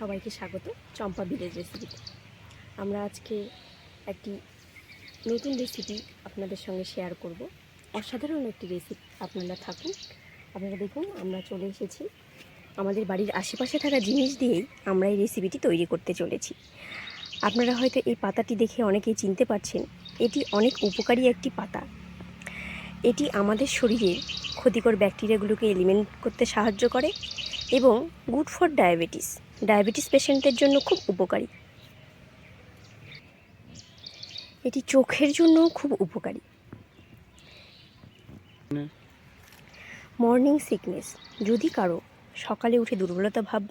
সবাইকে স্বাগত, চম্পা ভিলেজ রেসিপিতে আমরা আজকে একটি নতুন রেসিপি আপনাদের সঙ্গে শেয়ার করব। অসাধারণ একটি রেসিপি আপনারা থাকুন। আপনারা দেখুন, আমরা চলে এসেছি। আমাদের বাড়ির আশেপাশে থাকা জিনিস দিয়েই আমরা এই রেসিপিটি তৈরি করতে চলেছি। আপনারা হয়তো এই পাতাটি দেখে অনেকেই চিনতে পারছেন, এটি অনেক উপকারী একটি পাতা। এটি আমাদের শরীরে ক্ষতিকর ব্যাকটেরিয়াগুলোকে এলিমেন্ট করতে সাহায্য করে। এবং গুড ফর ডায়াবেটিস। ডায়াবেটিস পেশেন্টদের জন্য খুব উপকারী। এটি চোখের জন্যও খুব উপকারী। Morning sickness. যদি কারও সকালে উঠে দুর্বলতা ভাব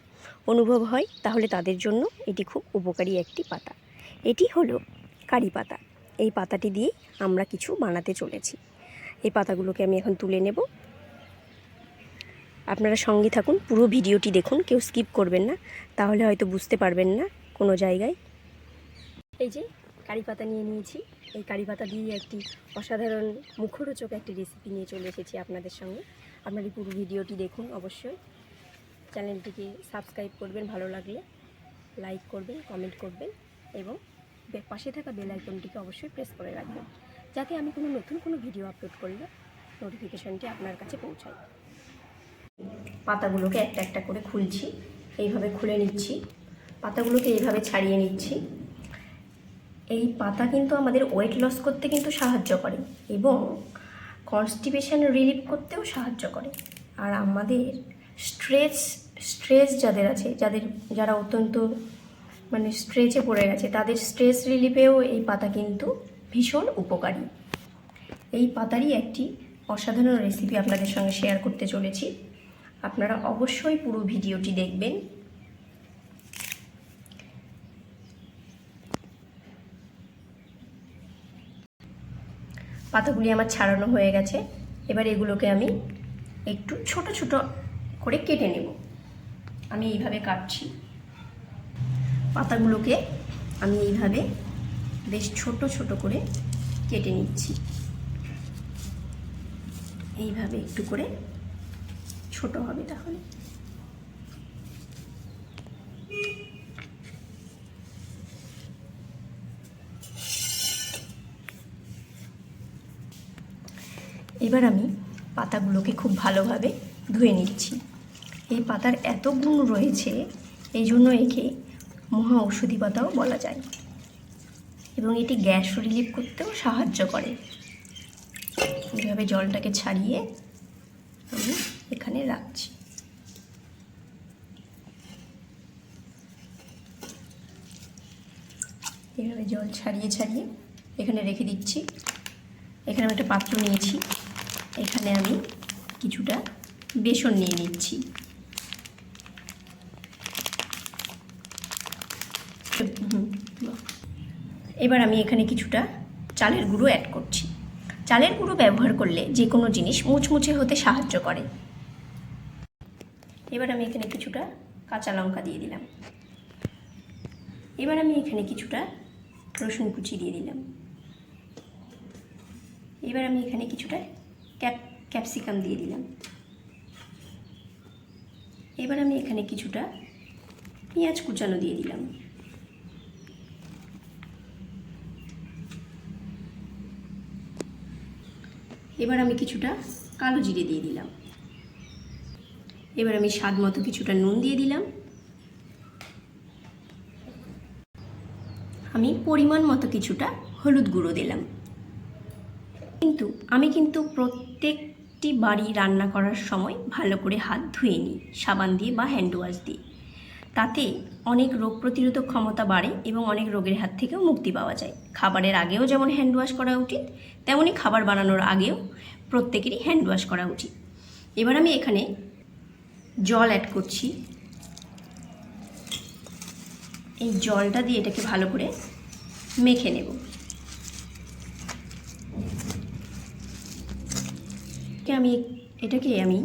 অনুভব হয়, তাহলে তাদের জন্য এটি খুব উপকারী একটি পাতা। এটি হলো কারি পাতা। এই পাতাটি দিয়ে আমরা কিছু বানাতে চলেছি। এই পাতাগুলোকে আমি এখন তুলে নেব। আপনারা সঙ্গে থাকুন, পুরো ভিডিওটি দেখুন, কেউ স্কিপ করবেন না, তাহলে হয়তো বুঝতে পারবেন না কোনো জায়গায়। এই যে কারি পাতা নিয়ে নিয়েছি, এই কারি পাতা দিয়ে একটি অসাধারণ মুখরোচক একটি রেসিপি নিয়ে চলে এসেছি আপনাদের সঙ্গে। আপনারা পুরো ভিডিওটি দেখুন অবশ্যই। চ্যানেলটিকে সাবস্ক্রাইব করবেন, ভালো লাগলে লাইক করবেন কমেন্ট করবেন এবং পাশে থাকা বেল আইকনটিকে অবশ্যই প্রেস করে রাখবেন, যাতে আমি কোনো নতুন কোনো ভিডিও আপলোড করলে নোটিফিকেশনটি আপনার কাছে পৌঁছায়। পাতাগুলোকে একটা একটা করে খুলছি। এইভাবে খুলে নিচ্ছি। পাতাগুলোকে এইভাবে ছাড়িয়ে নিচ্ছি। এই পাতা কিন্তু আমাদের ওয়েট লস করতে কিন্তু সাহায্য করে এবং কনস্টিপেশন রিলিফ করতেও সাহায্য করে। আর আমাদের স্ট্রেস স্ট্রেস যাদের আছে, যাদের, যারা অত্যন্ত মানে স্ট্রেচে পড়ে গেছে, তাদের স্ট্রেস রিলিফেও এই পাতা কিন্তু ভীষণ উপকারী। এই পাতারই একটি অসাধারণ রেসিপি আপনাদের সঙ্গে শেয়ার করতে চলেছি। আপনারা অবশ্যই পুরো ভিডিওটি দেখবেন। পাতাগুলি আমার ছাড়ানো হয়ে গেছে। এবার এগুলোকে আমি একটু ছোট ছোট করে কেটে নেব। আমি এইভাবে কাটছি। পাতাগুলোকে আমি এইভাবে বেশ ছোট ছোট করে কেটে নিচ্ছি। এইভাবে একটু করে ছোট হবে তাহলে। এবার আমি পাতাগুলোকে খুব ভালোভাবে ধুয়ে নিচ্ছি। এই পাতার এত গুণ রয়েছে, এই জন্য একে মহা ঔষধি পাতাও বলা যায়। এবং এটি গ্যাস রিলিফ করতেও সাহায্য করে। এইভাবে জলটাকে ছাড়িয়ে আমি এখানে রাখছি। এভাবে জল ছাড়িয়ে ছাড়িয়ে এখানে রেখে দিচ্ছি। এখানে আমি একটা পাত্র নিয়েছি। এখানে আমি কিছুটা বেসন নিয়ে নিচ্ছি। এবার আমি এখানে কিছুটা চালের গুঁড়ো অ্যাড করছি। চালের গুঁড়ো ব্যবহার করলে যে কোনো জিনিস মুচমুচে হতে সাহায্য করে। এবার আমি এখানে কিছুটা কাঁচা লঙ্কা দিয়ে দিলাম। এবার আমি এখানে কিছুটা রসুন কুচি দিয়ে দিলাম। এবার আমি এখানে কিছুটা ক্যাপ, ক্যাপসিকাম দিয়ে দিলাম। এবার আমি এখানে কিছুটা পেঁয়াজ কুচানো দিয়ে দিলাম। এবার আমি কিছুটা কালো জিরে দিয়ে দিলাম। এবার আমি স্বাদ মতো কিছুটা নুন দিয়ে দিলাম। আমি পরিমাণ মতো কিছুটা হলুদ গুঁড়ো দিলাম। কিন্তু আমি কিন্তু প্রত্যেকটি বাড়ি রান্না করার সময় ভালো করে হাত ধুয়ে নিই, সাবান দিয়ে বা হ্যান্ড ওয়াশ দিয়ে। তাতে অনেক রোগ প্রতিরোধক ক্ষমতা বাড়ে এবং অনেক রোগের হাত থেকেও মুক্তি পাওয়া যায়। খাবারের আগেও যেমন হ্যান্ড ওয়াশ করা উচিত তেমনই খাবার বানানোর আগেও প্রত্যেকেরই হ্যান্ড ওয়াশ করা উচিত। এবার আমি এখানে জল অ্যাড করছি। এই জলটা দিয়ে এটাকে ভালো করে মেখে নেব। আমি, এটাকে আমি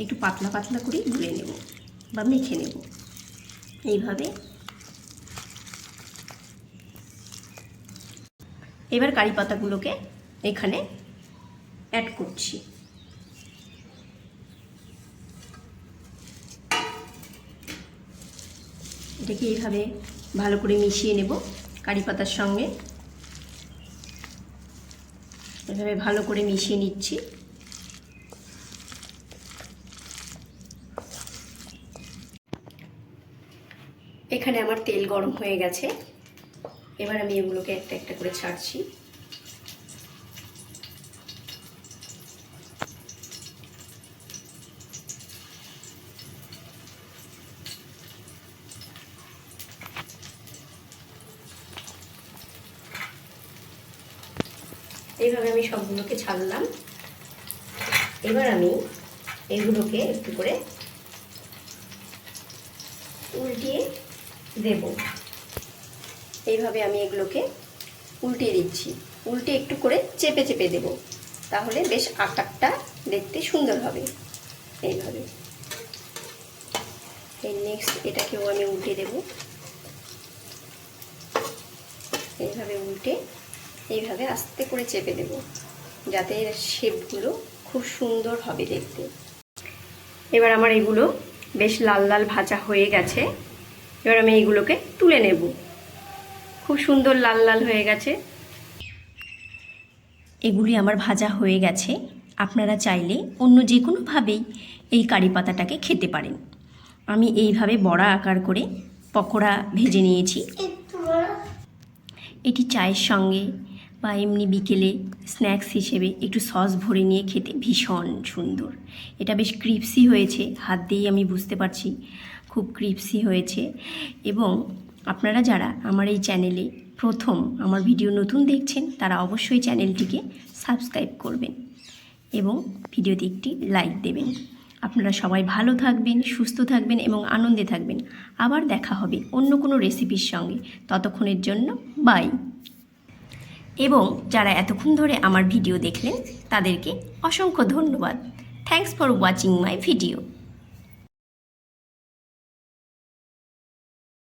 একটু পাতলা পাতলা করে গুলে নেব বা মেখে নেব। এইভাবে। এবার কারি পাতাগুলোকে এখানে অ্যাড করছি। এটাকে এইভাবে ভালো করে মিশিয়ে নেব কারি পাতার সঙ্গে। এভাবে ভালো করে মিশিয়ে নিচ্ছি। এখানে আমার তেল গরম হয়ে গেছে। এবার আমি এগুলোকে একটা একটা করে ছাড়ছি। এইভাবে আমি সবগুলোকে ছাড়লাম। এবার আমি এগুলোকে একটু করে উল্টিয়ে দেব। এইভাবে আমি এগুলোকে উল্টিয়ে দিচ্ছি। উল্টে একটু করে চেপে চেপে দেব। তাহলে বেশ আকারটা দেখতে সুন্দর হবে। এইভাবে। এই নেক্সট এটাকেও আমি উল্টে দেব। এইভাবে উল্টে এইভাবে আস্তে করে চেপে দেব যাতে এর শেপগুলো খুব সুন্দর হবে দেখতে। এবার আমার এগুলো বেশ লাল লাল ভাজা হয়ে গেছে। এবার আমি এইগুলোকে তুলে নেব। খুব সুন্দর লাল লাল হয়ে গেছে। এগুলি আমার ভাজা হয়ে গেছে। আপনারা চাইলে অন্য যে কোনোভাবেই এই কারি পাতাটাকে খেতে পারেন। আমি এইভাবে বড়া আকার করে পকোড়া ভেজে নিয়েছি। এটি চায়ের সঙ্গে বা এমনি বিকেলে স্ন্যাক্স হিসেবে একটু সস ভরে নিয়ে খেতে ভীষণ সুন্দর। এটা বেশ ক্রিপসি হয়েছে, হাত দিয়েই আমি বুঝতে পারছি খুব ক্রিপসি হয়েছে। এবং আপনারা যারা আমার এই চ্যানেলে প্রথম আমার ভিডিও নতুন দেখছেন, তারা অবশ্যই চ্যানেলটিকে সাবস্ক্রাইব করবেন এবং ভিডিওতে একটি লাইক দেবেন। আপনারা সবাই ভালো থাকবেন, সুস্থ থাকবেন এবং আনন্দে থাকবেন। আবার দেখা হবে অন্য কোনো রেসিপির সঙ্গে। ততক্ষণের জন্য বাই এবং যারা এতক্ষণ ধরে আমার ভিডিও দেখলেন, তাদেরকে অসংখ্য ধন্যবাদ। Thanks for watching my video